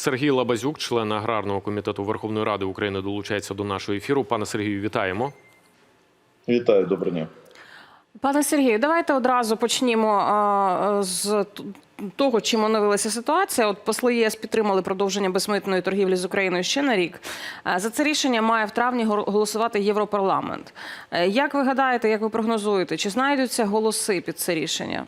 Сергій Лабазюк, член аграрного комітету Верховної Ради України, долучається до нашого ефіру. Пане Сергію, вітаємо. Вітаю, доброго дня. Пане Сергію, давайте одразу почнімо з того, чим оновилася ситуація. От посли ЄС підтримали продовження безмитної торгівлі з Україною ще на рік. За це рішення має в травні голосувати Європарламент. Е, Як ви гадаєте, як ви прогнозуєте, чи знайдуться голоси під це рішення?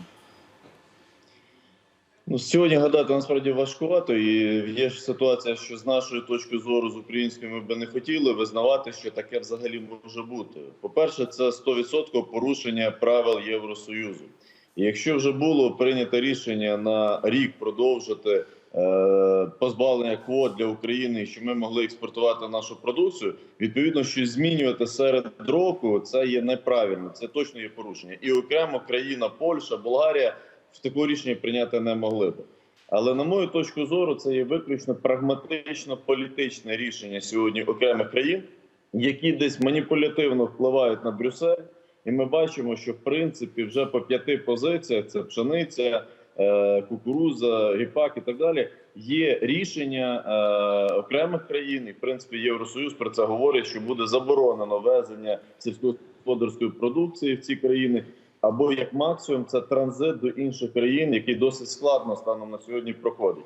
Ну, сьогодні гадати насправді важкувато, і є ж ситуація, що з нашої точки зору, з української, ми би не хотіли визнавати, що таке взагалі може бути. По-перше, це 100% порушення правил Євросоюзу. І якщо вже було прийнято рішення на рік продовжити е, позбавлення квот для України, що ми могли експортувати нашу продукцію, відповідно, що змінювати серед року це є неправильно, це точно є порушення. І окремо країна Польща, Болгарія такого рішення прийняти не могли б. Але на мою точку зору, це є виключно прагматично політичне рішення сьогодні окремих країн, які десь маніпулятивно впливають на Брюссель. І ми бачимо, що в принципі вже по п'яти позиціях це пшениця, е, кукуруза, ріпак і так далі. Є рішення е, окремих країн, і в принципі Євросоюз про це говорить, що буде заборонено везення сільськогосподарської продукції в ці країни, або як максимум це транзит до інших країн, який досить складно станом на сьогодні проходить.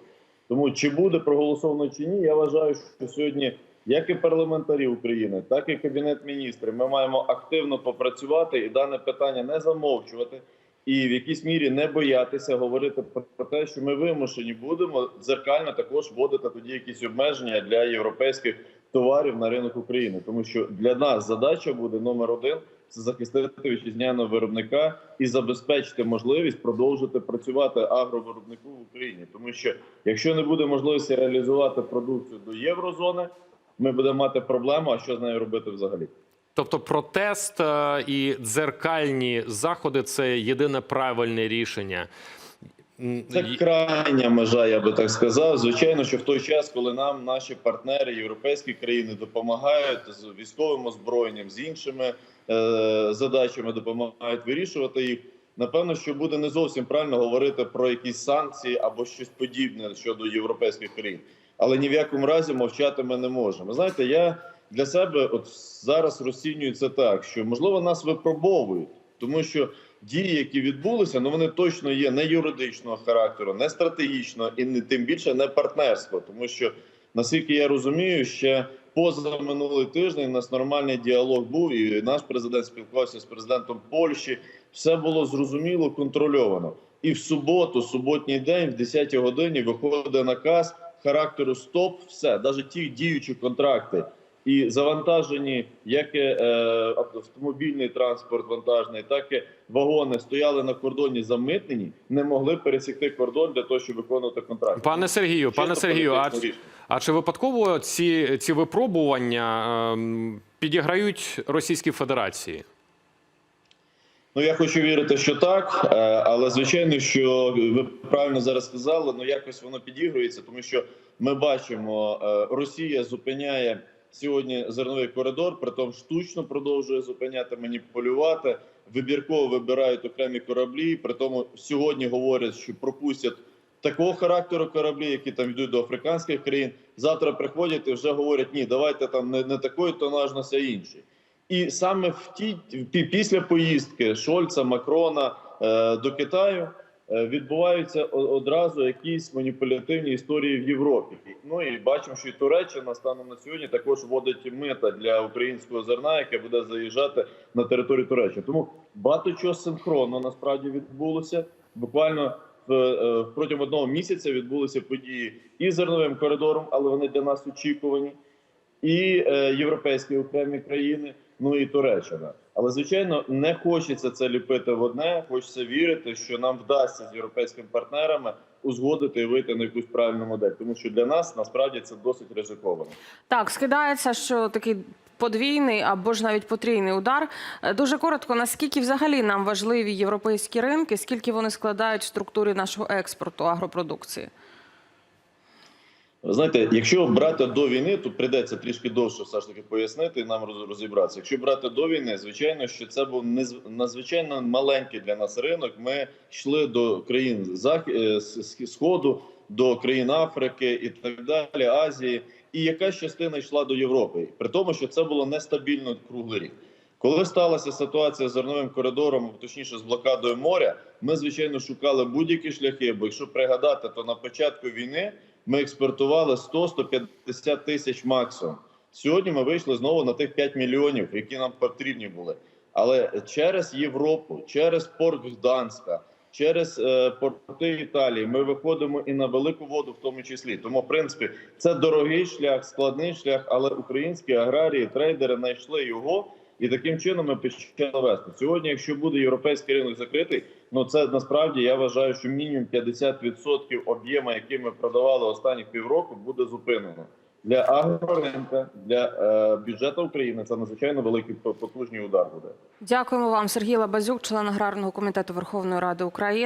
Тому чи буде проголосовано чи ні, я вважаю, що сьогодні як і парламентарі України, так і кабінет міністрів, ми маємо активно попрацювати і дане питання не замовчувати, і в якійсь мірі не боятися говорити про те, що ми вимушені будемо дзеркально також вводити тоді якісь обмеження для європейських товарів на ринок України, тому що для нас задача буде номер один це захистити вітчизняного виробника і забезпечити можливість продовжити працювати агровиробнику в Україні, тому що якщо не буде можливості реалізувати продукцію до єврозони, ми будемо мати проблему. А що з нею робити взагалі? Тобто, протест е, і дзеркальні заходи це єдине правильне рішення. Це крайня межа, я би так сказав. Звичайно, що в той час, коли нам наші партнери, європейські країни допомагають з військовим озброєнням, з іншими е, задачами допомагають вирішувати їх. Напевно, що буде не зовсім правильно говорити про якісь санкції або щось подібне щодо європейських країн. Але ні в якому разі мовчати ми не можемо. Знаєте, я для себе от зараз розцінюю це так, що можливо нас випробовують, тому що дії, які відбулися, ну вони точно є не юридичного характеру, не стратегічного і не тим більше не партнерського, тому що наскільки я розумію, ще поза минулий тиждень у нас нормальний діалог був, і наш президент спілкувався з президентом Польщі. Все було зрозуміло, контрольовано. І в суботу, суботній день, в 10 годині, виходить наказ характеру СТОП. Все, навіть ті діючі контракти і завантажені як е, автомобільний транспорт вантажний, так і вагони стояли на кордоні замитнені, не могли пересікти кордон для того, щоб виконувати контракт. Пане Сергію, пане Сергію, а, а чи випадково ці, ці випробування ем, підіграють Російській Федерації? Ну я хочу вірити, що так, е, але звичайно, що ви правильно зараз сказали, ну якось воно підігрується, тому що ми бачимо, е, Росія зупиняє сьогодні зерновий коридор, притом штучно продовжує зупиняти, маніпулювати, вибірково вибирають окремі кораблі. При тому сьогодні говорять, що пропустять такого характеру кораблі, які там йдуть до африканських країн. Завтра приходять і вже говорять, ні, давайте там не, не такої тонажності, а інший. І саме в ті після поїздки Шольца Макрона е, до Китаю відбуваються одразу якісь маніпулятивні історії в Європі. Ну і бачимо, що і Туреччина станом на сьогодні також вводить мита для українського зерна, яке буде заїжджати на територію Туреччини. Тому багато чого синхронно насправді відбулося. Буквально е, протягом одного місяця відбулися події і зерновим коридором, але вони для нас очікувані і е, європейські окремі країни, ну і Туреччина. Але звичайно не хочеться це ліпити в одне. Хочеться вірити, що нам вдасться з європейськими партнерами узгодити і вийти на якусь правильну модель, тому що для нас насправді це досить ризиковано. Так, скидається, що такий подвійний або ж навіть потрійний удар. Е, Дуже коротко, наскільки взагалі нам важливі європейські ринки, скільки вони складають в структурі нашого експорту агропродукції? Ви Знаєте, якщо брати до війни, то прийдеться трішки довше все ж таки пояснити і нам роз- розібратися. Якщо брати до війни, звичайно, що це був надзвичайно маленький для нас ринок. Ми йшли до країн е, сходу до країн Африки і так далі, Азії, і якась частина йшла до Європи, при тому, що це було нестабільно круглий рік. Коли сталася ситуація з зерновим коридором, точніше з блокадою моря, ми звичайно шукали будь-які шляхи. Бо якщо пригадати, то на початку війни ми експортували 100-150 тисяч максимум. Сьогодні ми вийшли знову на тих 5 мільйонів, які нам потрібні були. Але через Європу, через порт Гданська, через е, порти Італії ми виходимо і на велику воду, в тому числі. Тому, в принципі, це дорогий шлях, складний шлях, але українські аграрії, трейдери знайшли його. І таким чином ми почали вести. Сьогодні, якщо буде європейський ринок закритий, ну це насправді я вважаю, що мінімум 50% об'єму, який ми продавали останні півроку, буде зупинено. Для агроринка, для е, бюджету України це надзвичайно великий потужний удар буде. Дякуємо вам, Сергій Лабазюк, член аграрного комітету Верховної Ради України.